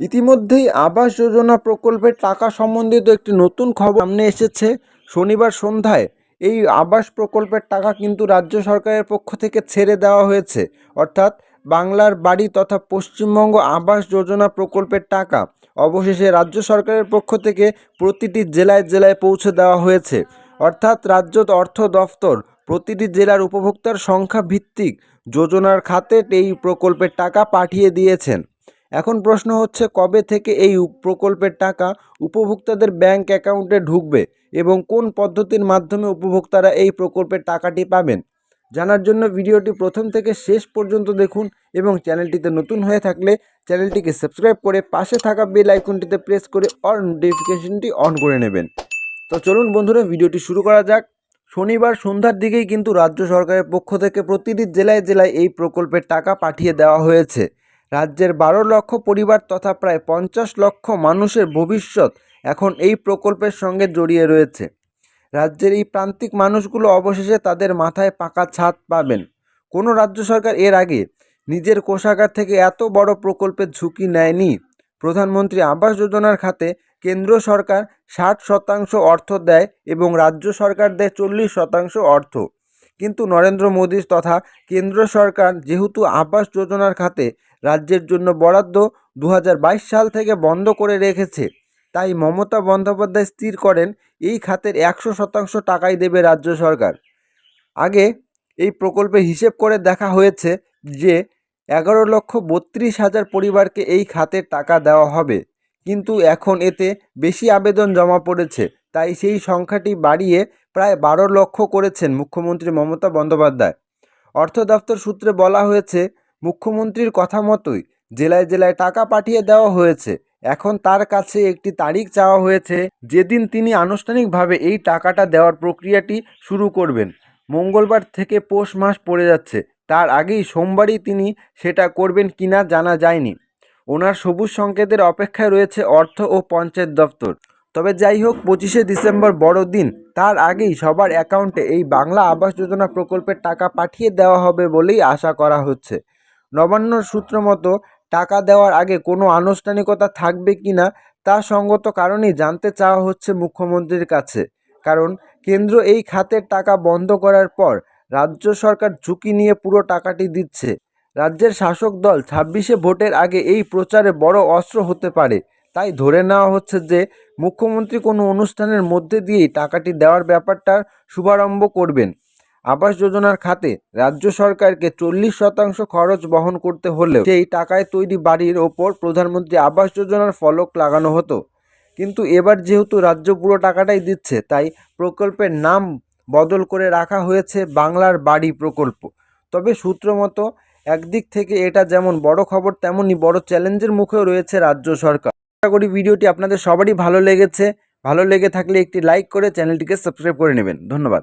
ইতিমধ্যেই আবাস যোজনা প্রকল্পের টাকা সম্বন্ধিত একটি নতুন খবর সামনে এসেছে। শনিবার সন্ধ্যায় এই আবাস প্রকল্পের টাকা কিন্তু রাজ্য সরকারের পক্ষ থেকে ছেড়ে দেওয়া হয়েছে। অর্থাৎ বাংলার বাড়ি তথা পশ্চিমবঙ্গ আবাস যোজনা প্রকল্পের টাকা অবশেষে রাজ্য সরকারের পক্ষ থেকে প্রতিটি জেলায় জেলায় পৌঁছে দেওয়া হয়েছে। অর্থাৎ রাজ্য অর্থ দফতর প্রতিটি জেলার উপভোক্তার সংখ্যা ভিত্তিক যোজনার খাতে এই প্রকল্পের টাকা পাঠিয়ে দিয়েছেন। এখন প্রশ্ন হচ্ছে, কবে থেকে এই প্রকল্পের টাকা উপভোক্তাদের ব্যাংক অ্যাকাউন্টে ঢুকবে এবং কোন পদ্ধতির মাধ্যমে উপভোক্তারা এই প্রকল্পের টাকাটি পাবেন? জানার জন্য ভিডিওটি প্রথম থেকে শেষ পর্যন্ত দেখুন এবং চ্যানেলটিতে নতুন হয়ে থাকলে চ্যানেলটিকে সাবস্ক্রাইব করে পাশে থাকা বেল আইকনটিতে প্রেস করে অল নোটিফিকেশনটি অন করে নেবেন। তো চলুন বন্ধুরা, ভিডিওটি শুরু করা যাক। শনিবার সন্ধ্যার দিকেই কিন্তু রাজ্য সরকারের পক্ষ থেকে প্রতিটি জেলায় জেলায় এই প্রকল্পের টাকা পাঠিয়ে দেওয়া হয়েছে। রাজ্যের বারো লক্ষ পরিবার তথা প্রায় পঞ্চাশ লক্ষ মানুষের ভবিষ্যৎ এখন এই প্রকল্পের সঙ্গে জড়িয়ে রয়েছে। রাজ্যের এই প্রান্তিক মানুষগুলো অবশেষে তাদের মাথায় পাকা ছাদ পাবেন। কোনো রাজ্য সরকার এর আগে নিজের কোষাগার থেকে এত বড় প্রকল্পের ঝুঁকি নেয়নি। প্রধানমন্ত্রী আবাস যোজনার খাতে কেন্দ্র সরকার ষাট শতাংশ অর্থ দেয় এবং রাজ্য সরকার দেয় চল্লিশ শতাংশ অর্থ। কিন্তু নরেন্দ্র মোদী তথা কেন্দ্র সরকার যেহেতু আবাস যোজনার খাতে রাজ্যের জন্য বরাদ্দ দু হাজার বাইশ সাল থেকে বন্ধ করে রেখেছে, তাই মমতা বন্দ্যোপাধ্যায় স্থির করেন এই খাতের একশো শতাংশ টাকাই দেবে রাজ্য সরকার। আগে এই প্রকল্পে হিসেব করে দেখা হয়েছে যে এগারো লক্ষ বত্রিশ হাজার পরিবারকে এই খাতের টাকা দেওয়া হবে, কিন্তু এখন এতে বেশি আবেদন জমা পড়েছে, তাই সেই সংখ্যাটি বাড়িয়ে প্রায় বারো লক্ষ করেছেন মুখ্যমন্ত্রী মমতা বন্দ্যোপাধ্যায়। অর্থ দপ্তর সূত্রে বলা হয়েছে, মুখ্যমন্ত্রীর কথা মতোই জেলায় জেলায় টাকা পাঠিয়ে দেওয়া হয়েছে। এখন তার কাছে একটি তারিখ চাওয়া হয়েছে, যেদিন তিনি আনুষ্ঠানিকভাবে এই টাকাটা দেওয়ার প্রক্রিয়াটি শুরু করবেন। মঙ্গলবার থেকে পৌষ মাস পড়ে যাচ্ছে, তার আগেই সোমবারই তিনি সেটা করবেন কিনা জানা যায়নি। ওনার সবুজ সংকেতের অপেক্ষায় রয়েছে অর্থ ও পঞ্চায়েত দপ্তর। তবে যাই হোক, পঁচিশে ডিসেম্বর বড়দিন। তার আগেই সবার অ্যাকাউন্টে এই বাংলা আবাস যোজনা প্রকল্পের টাকা পাঠিয়ে দেওয়া হবে বলেই আশা করা হচ্ছে। নবান্ন সূত্র মতো, টাকা দেওয়ার আগে কোনো আনুষ্ঠানিকতা থাকবে কি না, তা সঙ্গত কারণেই জানতে চাওয়া হচ্ছে মুখ্যমন্ত্রীর কাছে। কারণ, কেন্দ্র এই খাতের টাকা বন্ধ করার পর, রাজ্য সরকার ঝুঁকি নিয়ে পুরো টাকাটি দিচ্ছে। রাজ্যের শাসক দল ছাব্বিশে ভোটের আগে এই প্রচারে বড় অস্ত্র হতে পারে। তাই ধরে নেওয়া হচ্ছে যে, মুখ্যমন্ত্রী কোনো অনুষ্ঠানের মধ্যে দিয়েই টাকাটি দেওয়ার ব্যাপারটার শুভারম্ভ করবেন। আবাস যোজনার খাতে রাজ্য সরকারকে চল্লিশ শতাংশ খরচ বহন করতে হলেও সেই টাকায় তৈরি বাড়ির ওপর প্রধানমন্ত্রী আবাস যোজনার ফলক লাগানো হতো। কিন্তু এবার যেহেতু রাজ্য পুরো টাকাটাই দিচ্ছে, তাই প্রকল্পের নাম বদল করে রাখা হয়েছে বাংলার বাড়ি প্রকল্প। তবে সূত্র মতো, একদিক থেকে এটা যেমন বড় খবর তেমনই বড় চ্যালেঞ্জের মুখেও রয়েছে রাজ্য সরকার। আশা করি ভিডিওটি আপনাদের সবারই ভালো লেগেছে। ভালো লেগে থাকলে একটি লাইক করে চ্যানেলটিকে সাবস্ক্রাইব করে নেবেন। ধন্যবাদ।